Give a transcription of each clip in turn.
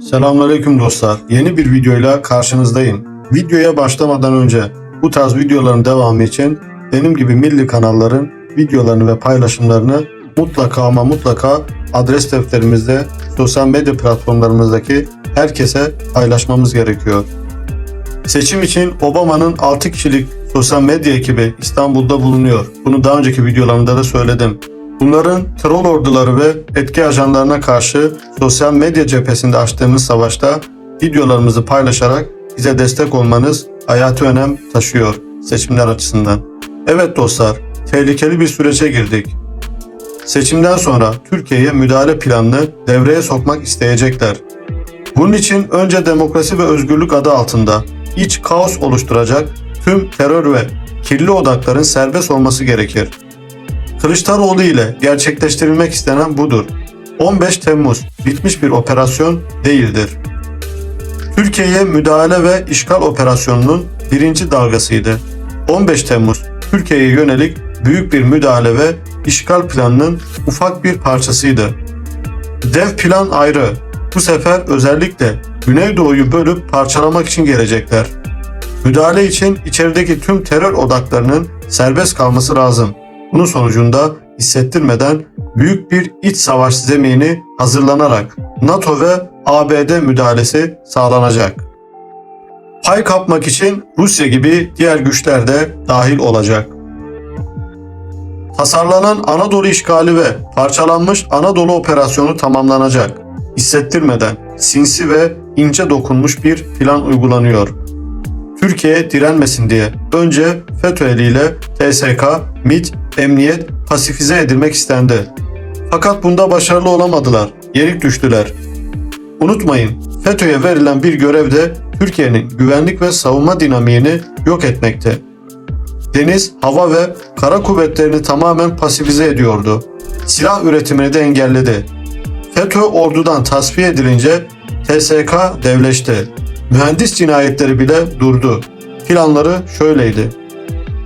Selamünaleyküm dostlar. Yeni bir videoyla karşınızdayım. Videoya başlamadan önce bu tarz videoların devamı için benim gibi milli kanalların videolarını ve paylaşımlarını mutlaka ama mutlaka adres defterimizde sosyal medya platformlarımızdaki herkese paylaşmamız gerekiyor. Seçim için Obama'nın 6 kişilik sosyal medya ekibi İstanbul'da bulunuyor. Bunu daha önceki videolarımda da söyledim. Bunların troll orduları ve etki ajanlarına karşı sosyal medya cephesinde açtığımız savaşta videolarımızı paylaşarak bize destek olmanız hayati önem taşıyor seçimler açısından. Evet dostlar, tehlikeli bir sürece girdik. Seçimden sonra Türkiye'ye müdahale planını devreye sokmak isteyecekler. Bunun için önce demokrasi ve özgürlük adı altında iç kaos oluşturacak tüm terör ve kirli odakların serbest olması gerekir. Kılıçdaroğlu ile gerçekleştirilmek istenen budur. 15 Temmuz bitmiş bir operasyon değildir. Türkiye'ye müdahale ve işgal operasyonunun birinci dalgasıydı. 15 Temmuz Türkiye'ye yönelik büyük bir müdahale ve işgal planının ufak bir parçasıydı. Dev plan ayrı. Bu sefer özellikle Güneydoğu'yu bölüp parçalamak için gelecekler. Müdahale için içerideki tüm terör odaklarının serbest kalması lazım. Bunun sonucunda hissettirmeden büyük bir iç savaş zemini hazırlanarak NATO ve ABD müdahalesi sağlanacak. Pay kapmak için Rusya gibi diğer güçler de dahil olacak. Tasarlanan Anadolu işgali ve parçalanmış Anadolu operasyonu tamamlanacak. Hissettirmeden sinsi ve ince dokunmuş bir plan uygulanıyor. Türkiye direnmesin diye önce FETÖ eliyle TSK, MİT, Emniyet pasifize edilmek istendi. Fakat bunda başarılı olamadılar. Yenik düştüler. Unutmayın, FETÖ'ye verilen bir görev de Türkiye'nin güvenlik ve savunma dinamiğini yok etmekte. Deniz, hava ve kara kuvvetlerini tamamen pasifize ediyordu. Silah üretimini de engelledi. FETÖ ordudan tasfiye edilince TSK devleşti. Mühendis cinayetleri bile durdu. Planları şöyleydi.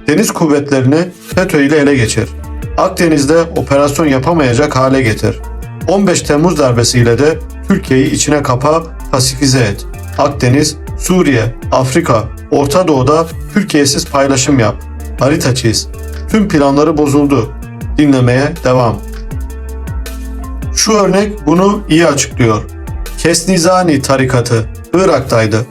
Deniz kuvvetlerini FETÖ ile ele geçir. Akdeniz'de operasyon yapamayacak hale getir. 15 Temmuz darbesiyle de Türkiye'yi içine kapa, pasifize et. Akdeniz, Suriye, Afrika, Orta Doğu'da Türkiye'siz paylaşım yap. Harita çiz. Tüm planları bozuldu. Dinlemeye devam. Şu örnek bunu iyi açıklıyor. Kesnizani tarikatı Irak'taydı.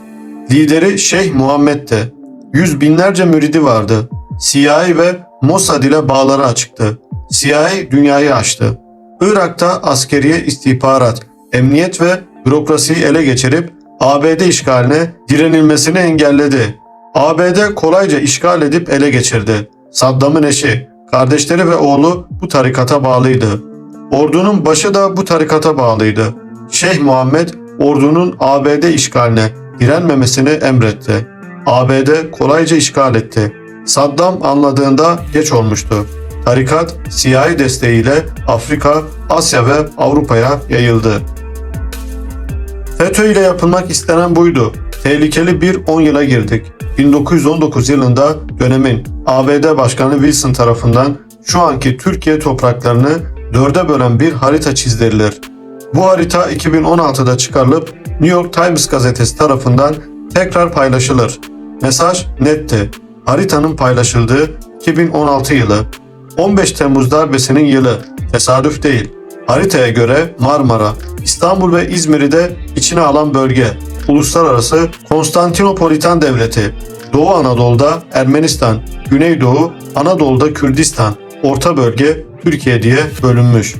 Lideri Şeyh Muhammed'ti. Yüz binlerce müridi vardı. CIA ve Mossad ile bağları açıktı. CIA dünyayı açtı. Irak'ta askeriye istihbarat, emniyet ve bürokrasiyi ele geçirip ABD işgaline direnilmesini engelledi. ABD kolayca işgal edip ele geçirdi. Saddam'ın eşi, kardeşleri ve oğlu bu tarikata bağlıydı. Ordunun başı da bu tarikata bağlıydı. Şeyh Muhammed ordunun ABD işgaline direnmemesini emretti. ABD kolayca işgal etti. Saddam anladığında geç olmuştu. Tarikat CIA desteğiyle Afrika, Asya ve Avrupa'ya yayıldı. FETÖ ile yapılmak istenen buydu. Tehlikeli bir 10 yıla girdik. 1919 yılında dönemin ABD Başkanı Wilson tarafından şu anki Türkiye topraklarını dörde bölen bir harita çizdirilir. Bu harita 2016'da çıkarılıp New York Times gazetesi tarafından tekrar paylaşılır. Mesaj netti. Haritanın paylaşıldığı 2016 yılı. 15 Temmuz darbesinin yılı. Tesadüf değil. Haritaya göre Marmara, İstanbul ve İzmir'i de içine alan bölge. Uluslararası Konstantinopolitan Devleti. Doğu Anadolu'da Ermenistan, Güneydoğu Anadolu'da Kürdistan, Orta Bölge Türkiye diye bölünmüş.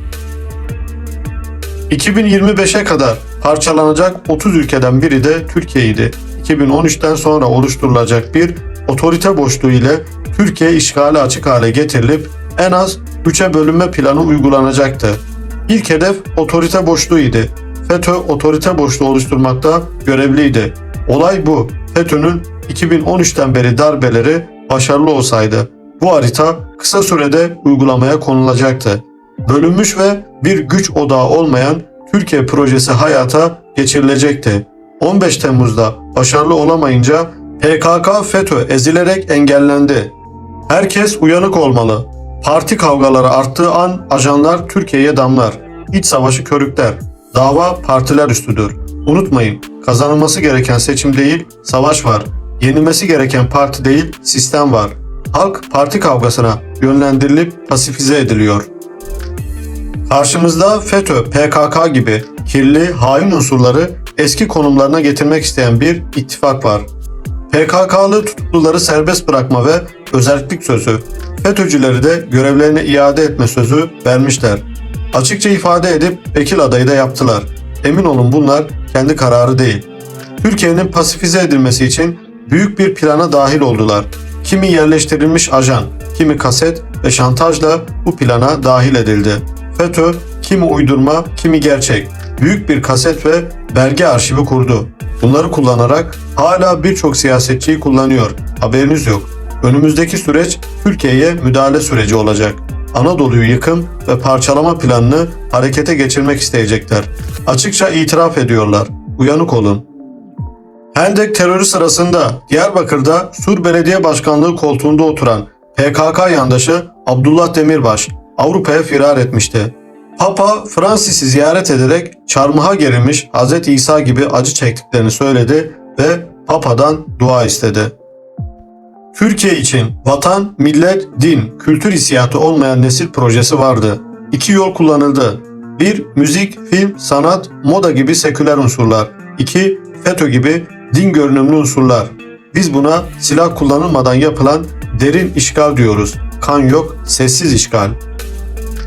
2025'e kadar parçalanacak 30 ülkeden biri de Türkiye'ydi. 2013'ten sonra oluşturulacak bir otorite boşluğu ile Türkiye işgali açık hale getirilip en az 3'e bölünme planı uygulanacaktı. İlk hedef otorite boşluğuydu. FETÖ otorite boşluğu oluşturmakta görevliydi. Olay bu. FETÖ'nün 2013'ten beri darbeleri başarılı olsaydı bu harita kısa sürede uygulamaya konulacaktı. Bölünmüş ve bir güç odağı olmayan Türkiye projesi hayata geçirilecekti. 15 Temmuz'da başarılı olamayınca PKK FETÖ ezilerek engellendi. Herkes uyanık olmalı. Parti kavgaları arttığı an ajanlar Türkiye'ye damlar. İç savaşı körükler. Dava partiler üstüdür. Unutmayın, kazanılması gereken seçim değil, savaş var. Yenilmesi gereken parti değil, sistem var. Halk parti kavgasına yönlendirilip pasifize ediliyor. Karşımızda FETÖ, PKK gibi kirli, hain unsurları eski konumlarına getirmek isteyen bir ittifak var. PKK'lı tutukluları serbest bırakma ve özellik sözü, FETÖ'cüleri de görevlerine iade etme sözü vermişler. Açıkça ifade edip vekil adayı da yaptılar. Emin olun bunlar kendi kararı değil. Türkiye'nin pasifize edilmesi için büyük bir plana dahil oldular. Kimi yerleştirilmiş ajan, kimi kaset ve şantajla bu plana dahil edildi. FETÖ kimi uydurma, kimi gerçek, büyük bir kaset ve belge arşivi kurdu. Bunları kullanarak hala birçok siyasetçiyi kullanıyor. Haberiniz yok. Önümüzdeki süreç Türkiye'ye müdahale süreci olacak. Anadolu'yu yıkım ve parçalama planını harekete geçirmek isteyecekler. Açıkça itiraf ediyorlar. Uyanık olun. Hendek terörü sırasında Diyarbakır'da Sur Belediye Başkanlığı koltuğunda oturan PKK yandaşı Abdullah Demirbaş Avrupa'ya firar etmişti. Papa Francis'i ziyaret ederek çarmıha gerilmiş Hz. İsa gibi acı çektiklerini söyledi ve Papa'dan dua istedi. Türkiye için vatan, millet, din, kültür hissiyatı olmayan nesil projesi vardı. İki yol kullanıldı. Bir, müzik, film, sanat, moda gibi seküler unsurlar. İki, FETÖ gibi din görünümlü unsurlar. Biz buna silah kullanılmadan yapılan derin işgal diyoruz. Kan yok, sessiz işgal.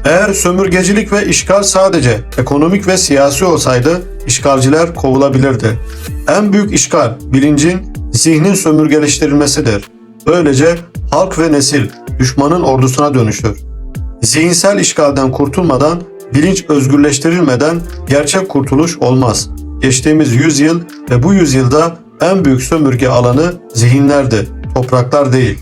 Eğer sömürgecilik ve işgal sadece ekonomik ve siyasi olsaydı işgalciler kovulabilirdi. En büyük işgal bilincin, zihnin sömürgeleştirilmesidir. Böylece halk ve nesil düşmanın ordusuna dönüşür. Zihinsel işgalden kurtulmadan, bilinç özgürleştirilmeden gerçek kurtuluş olmaz. Geçtiğimiz yüzyıl ve bu yüzyılda en büyük sömürge alanı zihinlerdi, topraklar değil.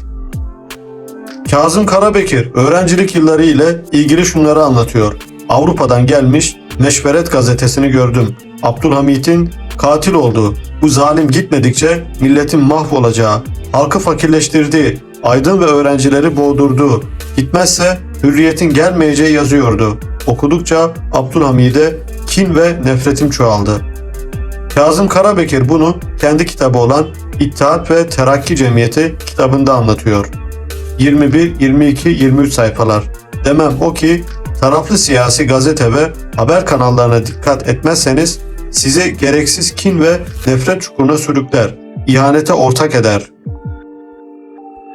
Kazım Karabekir öğrencilik yılları ile ilgili şunları anlatıyor. Avrupa'dan gelmiş Meşveret gazetesini gördüm. Abdülhamit'in katil olduğu, bu zalim gitmedikçe milletin mahvolacağı, halkı fakirleştirdiği, aydın ve öğrencileri boğdurduğu, gitmezse hürriyetin gelmeyeceği yazıyordu. Okudukça Abdülhamid'e kin ve nefretim çoğaldı. Kazım Karabekir bunu kendi kitabı olan İttihat ve Terakki Cemiyeti kitabında anlatıyor. 21, 22, 23 sayfalar. Demem o ki taraflı siyasi gazete ve haber kanallarına dikkat etmezseniz sizi gereksiz kin ve nefret çukuruna sürükler, ihanete ortak eder.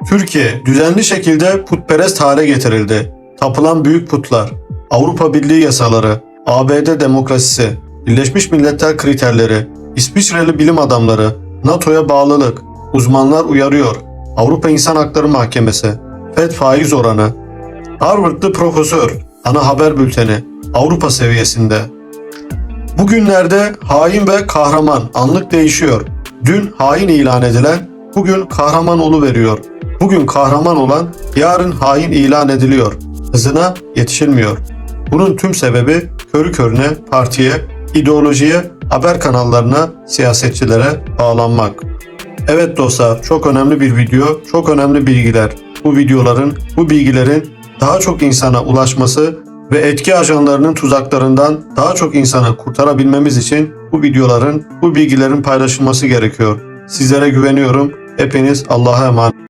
Türkiye düzenli şekilde putperest hale getirildi. Tapılan büyük putlar, Avrupa Birliği yasaları, ABD demokrasisi, Birleşmiş Milletler kriterleri, İsviçreli bilim adamları, NATO'ya bağlılık, uzmanlar uyarıyor, Avrupa İnsan Hakları Mahkemesi, FED faiz oranı, Harvard'lı profesör, ana haber bülteni, Avrupa seviyesinde. Bugünlerde hain ve kahraman anlık değişiyor. Dün hain ilan edilen, bugün kahraman veriyor. Bugün kahraman olan, yarın hain ilan ediliyor. Hızına yetişilmiyor. Bunun tüm sebebi körü körüne partiye, ideolojiye, haber kanallarına, siyasetçilere bağlanmak. Evet dostlar, çok önemli bir video, çok önemli bilgiler. Bu videoların, bu bilgilerin daha çok insana ulaşması ve etki ajanlarının tuzaklarından daha çok insanı kurtarabilmemiz için bu videoların, bu bilgilerin paylaşılması gerekiyor. Sizlere güveniyorum. Hepiniz Allah'a emanet.